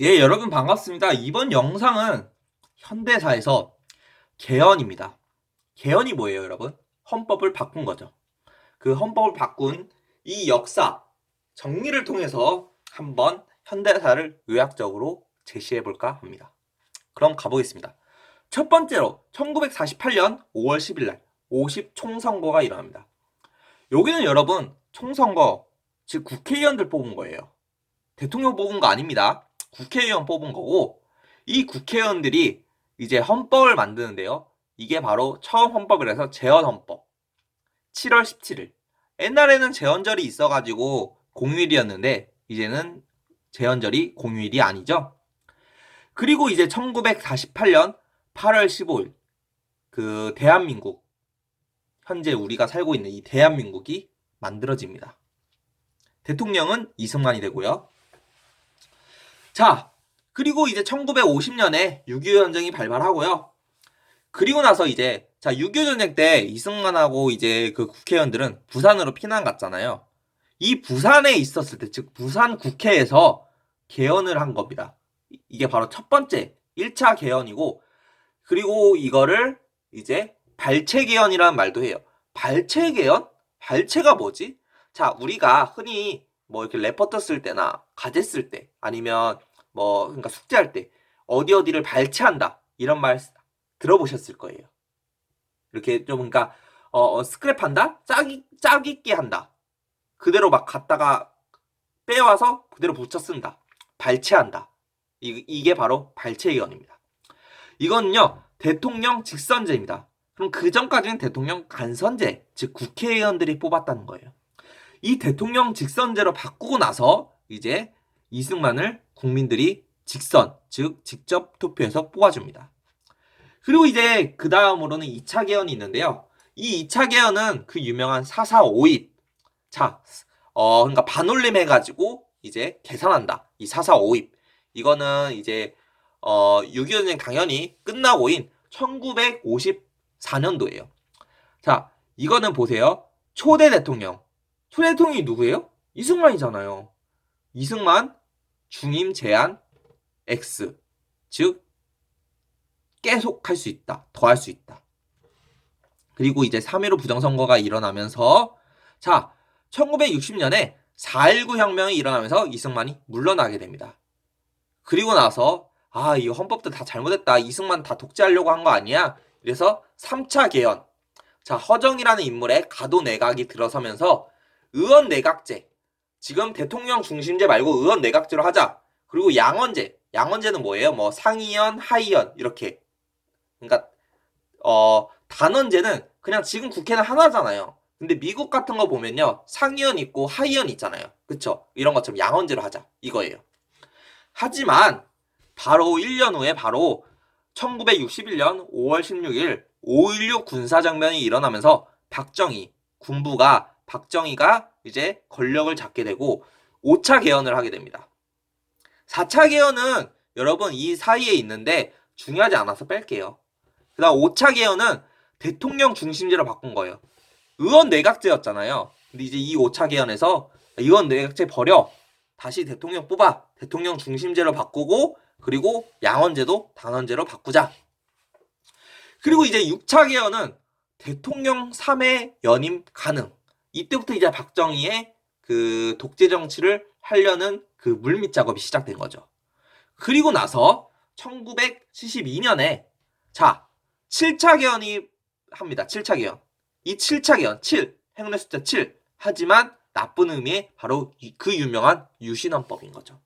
예, 여러분 반갑습니다. 이번 영상은 현대사에서 개헌입니다. 개헌이 뭐예요, 여러분? 헌법을 바꾼 거죠. 그 헌법을 바꾼 이 역사 정리를 통해서 한번 현대사를 요약적으로 제시해 볼까 합니다. 그럼 가보겠습니다. 첫 번째로 1948년 5월 10일 날 50 총선거가 일어납니다. 여기는 여러분 총선거 즉 국회의원들 뽑은 거예요. 대통령 뽑은 거 아닙니다. 국회의원 뽑은 거고 이 국회의원들이 이제 헌법을 만드는데요. 이게 바로 처음 헌법이라서 재헌 헌법. 7월 17일. 옛날에는 재헌절이 있어가지고 공휴일이었는데 이제는 재헌절이 공휴일이 아니죠. 그리고 이제 1948년 8월 15일 그 대한민국 현재 우리가 살고 있는 이 대한민국이 만들어집니다. 대통령은 이승만이 되고요. 자, 그리고 이제 1950년에 6.25 전쟁이 발발하고요. 그리고 나서 이제 자, 6.25 전쟁 때 이승만하고 이제 그 국회의원들은 부산으로 피난 갔잖아요. 이 부산에 있었을 때, 즉 부산 국회에서 개헌을 한 겁니다. 이- 이게 바로 첫 번째 1차 개헌이고 그리고 이거를 이제 발췌 개헌이라는 말도 해요. 발췌 개헌? 발췌가 뭐지? 자, 우리가 흔히 뭐 이렇게 레포터 쓸 때나 과제 쓸 때 아니면 뭐 그러니까 숙제할 때 어디 어디를 발췌한다 이런 말 들어보셨을 거예요. 이렇게 좀 그러니까 어, 어, 스크랩한다, 짝 있게 한다. 그대로 막 갖다가 빼와서 그대로 붙여 쓴다. 발췌한다. 이, 이게 바로 발췌의원입니다. 이건요 대통령 직선제입니다. 그럼 그 전까지는 대통령 간선제, 즉 국회의원들이 뽑았다는 거예요. 이 대통령 직선제로 바꾸고 나서 이제 이승만을 국민들이 직선, 즉 직접 투표해서 뽑아줍니다. 그리고 이제 그 다음으로는 2차 개헌이 있는데요. 이 2차 개헌은 그 유명한 4452. 자, 어, 그러니까 반올림 해가지고 이제 계산한다. 이 4452. 이거는 이제 어, 6.25 전쟁 당연히 끝나고인 1954년도예요. 자, 이거는 보세요. 초대 대통령. 초대 대통령이 누구예요? 이승만이잖아요. 이승만 중임 제한 X. 즉 계속 할 수 있다. 더 할 수 있다. 그리고 이제 3.15 부정선거가 일어나면서 자, 1960년에 4.19 혁명이 일어나면서 이승만이 물러나게 됩니다. 그리고 나서 아, 이 헌법도 다 잘못했다. 이승만 다 독재하려고 한 거 아니야? 그래서 3차 개헌. 자, 허정이라는 인물의 가도 내각이 들어서면서 의원 내각제. 지금 대통령 중심제 말고 의원 내각제로 하자. 그리고 양원제. 양원제는 뭐예요? 뭐 상의원, 하의원 이렇게. 그러니까 어, 단원제는 그냥 지금 국회는 하나잖아요. 근데 미국 같은 거 보면요. 상의원 있고 하의원 있잖아요. 그쵸? 이런 것처럼 양원제로 하자. 이거예요. 하지만 바로 1년 후에 바로 1961년 5월 16일 5.16 군사정변이 일어나면서 박정희 군부가 박정희가 이제 권력을 잡게 되고 5차 개헌을 하게 됩니다. 4차 개헌은 여러분 이 사이에 있는데 중요하지 않아서 뺄게요. 그 다음 5차 개헌은 대통령 중심제로 바꾼 거예요. 의원 내각제였잖아요. 근데 이제 이 5차 개헌에서 의원 내각제 버려. 다시 대통령 뽑아. 대통령 중심제로 바꾸고 그리고 양원제도 단원제로 바꾸자. 그리고 이제 6차 개헌은 대통령 3회 연임 가능. 이때부터 이제 박정희의 그 독재 정치를 하려는 그 물밑 작업이 시작된 거죠. 그리고 나서 1972년에 자, 7차 개헌이 합니다. 7차 개헌. 이 7차 개헌 7 행운의 숫자 7 하지만 나쁜 의미의 바로 이- 그 유명한 유신헌법인 거죠.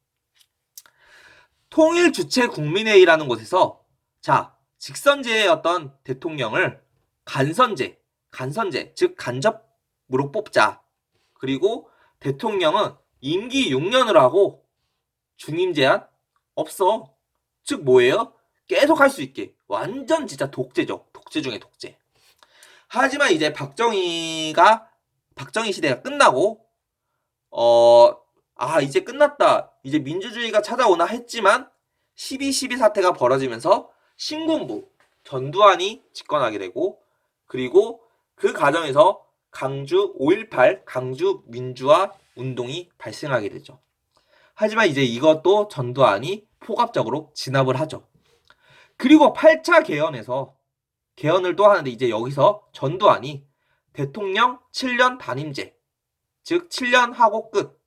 통일 주체 국민회의라는 곳에서 자 직선제의 어떤 대통령을 간선제, 간선제 즉 간접 으로 뽑자. 그리고 대통령은 임기 6년을 하고 중임 제한 없어. 즉 뭐예요? 계속 할 수 있게 완전 진짜 독재죠. 독재 중에 독재. 하지만 이제 박정희가 박정희 시대가 끝나고 어, 아, 이제 끝났다. 이제 민주주의가 찾아오나 했지만 12.12 사태가 벌어지면서 신군부 전두환이 집권하게 되고 그리고 그 과정에서 강주 5.18 강주 민주화 운동이 발생하게 되죠. 하지만 이제 이것도 전두환이 포괄적으로 진압을 하죠. 그리고 8차 개헌에서 개헌을 또 하는데 이제 여기서 전두환이 대통령 7년 단임제, 즉 7년 하고 끝.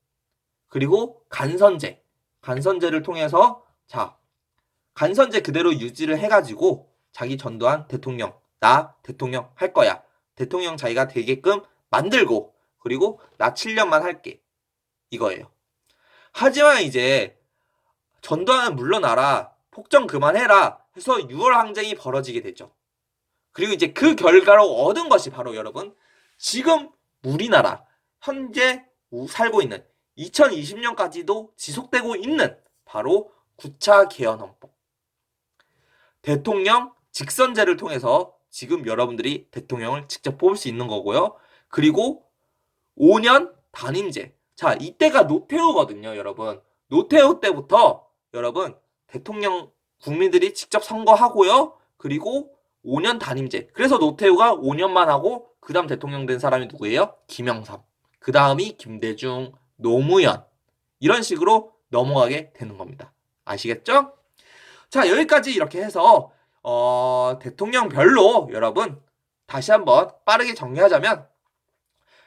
그리고 간선제, 간선제를 통해서 자 간선제 그대로 유지를 해가지고 자기 전두환 대통령 나 대통령 할 거야. 대통령 자기가 되게끔 만들고 그리고 나 7년만 할게 이거예요. 하지만 이제 전두환은 물러나라 폭정 그만해라 해서 6월 항쟁이 벌어지게 되죠. 그리고 이제 그 결과로 얻은 것이 바로 여러분 지금 우리나라 현재 우- 살고 있는 2020년까지도 지속되고 있는 바로 9차 개헌 헌법. 대통령 직선제를 통해서 지금 여러분들이 대통령을 직접 뽑을 수 있는 거고요. 그리고 5년 단임제. 자, 이때가 노태우거든요, 여러분. 노태우 때부터 여러분 대통령 국민들이 직접 선거하고요. 그리고 5년 단임제. 그래서 노태우가 5년만 하고 그다음 대통령 된 사람이 누구예요? 김영삼. 그다음이 김대중, 노무현. 이런 식으로 넘어가게 되는 겁니다. 아시겠죠? 자, 여기까지 이렇게 해서 어, 대통령별로 여러분 다시 한번 빠르게 정리하자면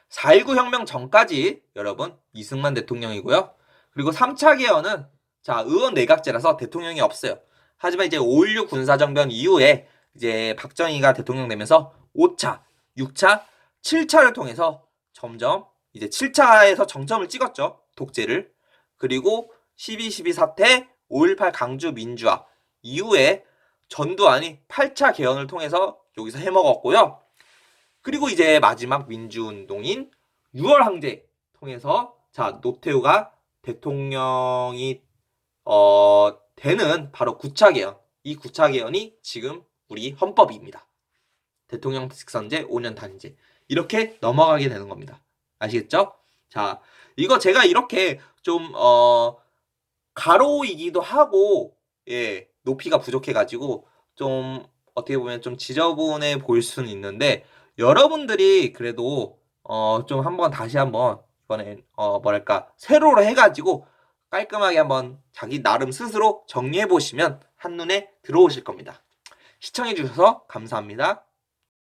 4.19 혁명 전까지 여러분 이승만 대통령이고요. 그리고 3차 개헌은 자, 의원 내각제라서 대통령이 없어요. 하지만 이제 5.16 군사정변 이후에 이제 박정희가 대통령 되면서 5차, 6차, 7차를 통해서 점점 이제 7차에서 정점을 찍었죠. 독재를. 그리고 12.12 사태, 5.18 강주 민주화 이후에 전두환이 8차 개헌을 통해서 여기서 해먹었고요. 그리고 이제 마지막 민주운동인 6월 항제 통해서 자 노태우가 대통령이 어 되는 바로 9차 개헌. 이 9차 개헌이 지금 우리 헌법입니다. 대통령 직선제 5년 단임제. 이렇게 넘어가게 되는 겁니다. 아시겠죠? 자, 이거 제가 이렇게 좀 어 가로이기도 하고 예, 높이가 부족해 가지고 좀 어떻게 보면 좀 지저분해 보일 수는 있는데 여러분들이 그래도 어 좀 한번 다시 한번 이번엔 어 뭐랄까 세로로 해 가지고 깔끔하게 한번 자기 나름 스스로 정리해 보시면 한눈에 들어오실 겁니다. 시청해 주셔서 감사합니다.